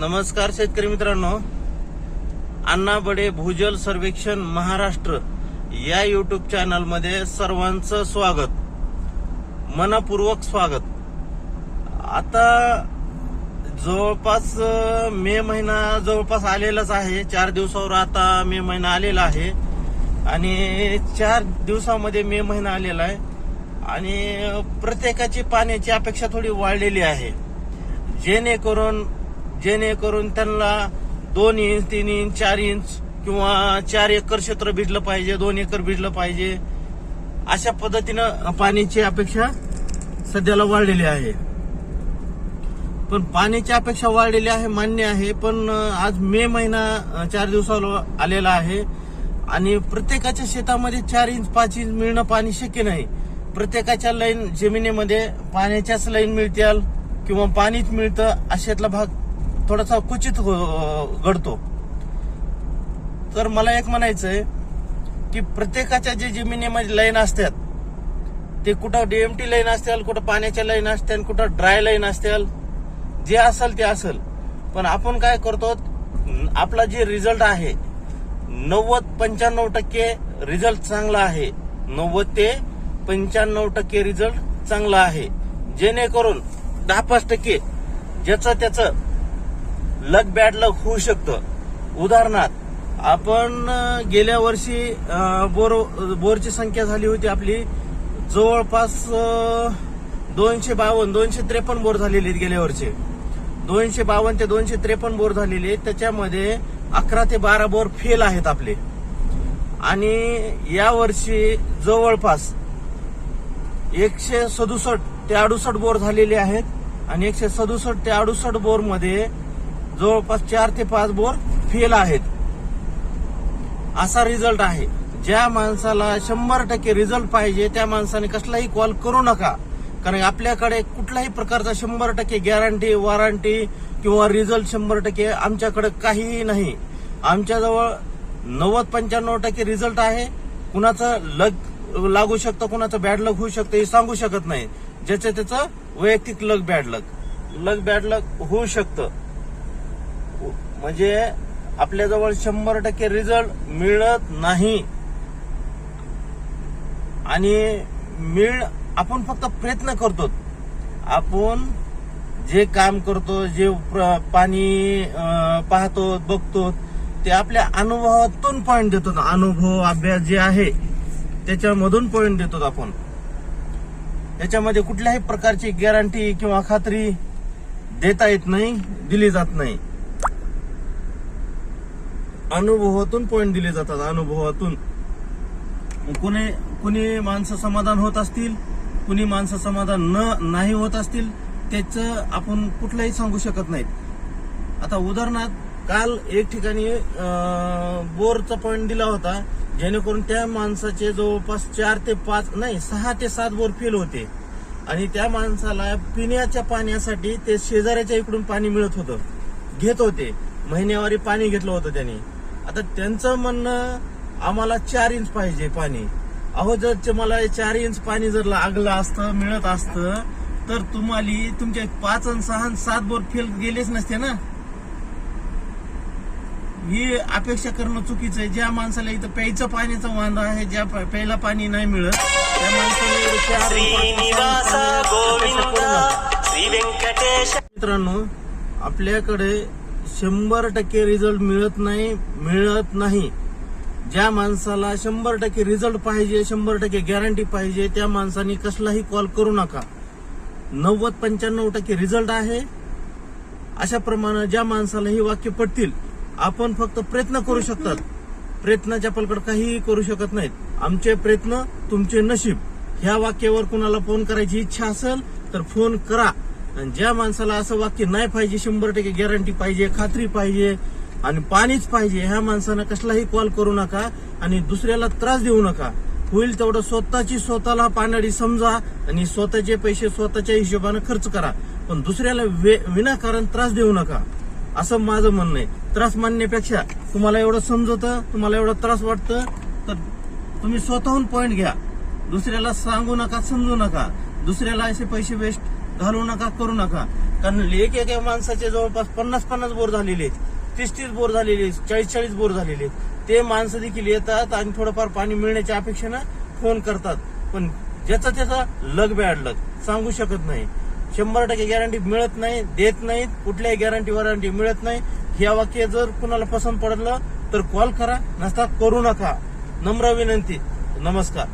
नमस्कार शेतकरी मित्रांनो. अण्णा बडे भूजल सर्वेक्षण महाराष्ट्र या युट्यूब चॅनलमध्ये सर्वांचं स्वागत. मनपूर्वक स्वागत. आता जवळपास मे महिना जवळपास आलेलाच आहे. चार दिवसावर आता मे महिना आलेला आहे. आणि चार दिवसामध्ये मे महिना आलेला आहे. आणि प्रत्येकाची पाण्याची अपेक्षा थोडी वाढलेली आहे. जेणेकरून जेणेकरून त्यांना दोन इंच तीन इंच चार इंच किंवा चार एकर क्षेत्र भिजलं पाहिजे दोन एकर भिजलं पाहिजे अशा पद्धतीनं पाण्याची अपेक्षा सध्याला वाढलेली आहे. पण पाण्याची अपेक्षा वाढलेली आहे मान्य आहे पण आज मे महिना चार दिवसाला आलेला आहे आणि प्रत्येकाच्या शेतामध्ये चार इंच पाच इंच मिळणं पाणी शक्य नाही. प्रत्येकाच्या लाईन जमिनीमध्ये पाण्याच्याच लाईन मिळतील किंवा पाणीच मिळतं अशातला भाग थोडासा क्वचित घडतो. तर मला एक म्हणायचंय की प्रत्येकाच्या जे जमिनीमध्ये लाईन असतात ते कुठं डीएमटी लाईन असतील कुठं पाण्याच्या लाईन असतील कुठं ड्राय लाईन असतील जे असेल ते असेल. पण आपण काय करतो आपला जे रिझल्ट आहे नव्वद पंच्याण्णव टक्के रिझल्ट चांगला आहे. नव्वद ते पंच्याण्णव टक्के रिझल्ट चांगला आहे. जेणेकरून दहा पाच टक्के ज्याचं त्याचं लक बॅड लक होऊ शकतं. उदाहरणार्थ आपण गेल्या वर्षी बोर बोरची संख्या झाली होती आपली. जवळपास दोनशे बावन्न दोनशे त्रेपन्न बोर झालेले आहेत गेल्या वर्षी. दोनशे बावन्न ते दोनशे त्रेपन्न बोर झालेले आहेत. त्याच्यामध्ये अकरा ते बारा बोर फेल आहेत आपले. आणि या वर्षी जवळपास एकशे सदुसष्ट ते अडुसष्ट बोर झालेले आहेत. आणि एकशे सदुसष्ट ते अडुसष्ट बोरमध्ये जवळपास चार ते पाच बोर फेल आहेत. असा रिझल्ट आहे. ज्या माणसाला शंभर टक्के रिझल्ट पाहिजे त्या माणसाने कसलाही कॉल करू नका. कारण आपल्याकडे कुठल्याही प्रकारचा शंभर टक्के गॅरंटी वॉरंटी किंवा रिझल्ट शंभर टक्के आमच्याकडे काहीही नाही. आमच्याजवळ नव्वद पंच्याण्णव टक्के रिझल्ट आहे. कुणाचं लग लागू शकतं कुणाचं बॅड लक होऊ शकतं हे सांगू शकत नाही. ज्याचं त्याचं वैयक्तिक लक बॅड लक लक बॅड लक होऊ शकतं. म्हणजे आपल्याजवळ शंभर टक्के रिझल्ट मिळत नाही. आणि मिळ आपण फक्त प्रयत्न करतो. आपण जे काम करतो जे प्र- पाणी पाहतो बघतो ते आपल्या अनुभवातून पॉईंट देतो. अनुभव अभ्यास जे आहे त्याच्यामधून पॉईंट देतो आपण. त्याच्यामध्ये कुठल्याही प्रकारची गॅरंटी किंवा खात्री देता येत नाही दिली जात नाही. अनुभवातून पॉईंट दिले जातात अनुभवातून. कुणी कुणी माणसं समाधान होत असतील कुणी माणसं समाधान न नाही होत असतील त्याचं आपण कुठलंही सांगू शकत नाहीत. आता उदाहरणार्थ काल एक ठिकाणी बोरचा पॉईंट दिला होता जेणेकरून त्या माणसाचे जवळपास चार ते पाच नाही सहा ते सात बोर फेल होते. आणि त्या माणसाला पिण्याच्या पाण्यासाठी ते शेजाऱ्याच्या इकडून पाणी मिळत होतं. घेत होते. महिन्यावारी पाणी घेतलं होतं त्यांनी. आता त्यांचं म्हणणं आम्हाला चार इंच पाहिजे पाणी. अहो जर मला चार इंच पाणी जर लागलं असतं मिळत असतं तर तुम्हाला तुमचे पाच आणि सहा सात बोर फेल गेलेच नसते ना. ही अपेक्षा करणं चुकीचं आहे. ज्या माणसाला इथं प्यायचं पाण्याचा वांदा आहे ज्या प्यायला पाणी नाही मिळत त्या माणसाला मित्रांनो आपल्याकडे शंभर टक्के रिझल्ट मिळत नाही मिळत नाही. ज्या माणसाला शंभर टक्के रिझल्ट पाहिजे शंभर टक्के गॅरंटी पाहिजे त्या माणसाने कसलाही कॉल करू नका. नव्वद पंच्याण्णव टक्के रिझल्ट आहे. अशा प्रमाणे ज्या माणसाला ही वाक्य पटतील आपण फक्त प्रयत्न करू शकतात. प्रयत्नाच्या पलकड काहीही करू शकत नाहीत. आमचे प्रयत्न तुमचे नशीब. ह्या वाक्यावर कुणाला फोन करायची इच्छा असेल तर फोन करा. आणि ज्या माणसाला असं वाक्य नाही पाहिजे शंभर टक्के गॅरंटी पाहिजे खात्री पाहिजे आणि पाणीच पाहिजे ह्या माणसानं कसलाही कॉल करू नका आणि दुसऱ्याला त्रास देऊ नका. होईल तेवढं स्वतःची स्वतःला पाण्याडी समजा आणि स्वतःचे पैसे स्वतःच्या हिशोबाने खर्च करा. पण दुसऱ्याला वे- विनाकारण त्रास देऊ नका. असं माझं म्हणणं आहे. त्रास मानण्यापेक्षा तुम्हाला एवढं समजतं तुम्हाला एवढा त्रास वाटतं तर तुम्ही स्वतःहून पॉईंट घ्या. दुसऱ्याला सांगू नका समजू नका. दुसऱ्याला असे पैसे वेस्ट घालू नका करू नका. कारण एक एक माणसाचे जवळपास पन्नास पन्नास बोर झालेले आहेत. तीस तीस बोर झालेले आहेत. चाळीस चाळीस बोर झालेले आहेत. ते माणसं देखील येतात आणि थोडंफार पाणी मिळण्याच्या अपेक्षेनं फोन करतात. पण ज्याचा त्याचा लग बॅड लग. सांगू शकत नाही. शंभर टक्के गॅरंटी मिळत नाही देत नाहीत. कुठल्याही गॅरंटी वॉरंटी मिळत नाही. या वाक्य जर कुणाला पसंत पडलं तर कॉल करा. नसता करू नका. नम्र विनंती. नमस्कार.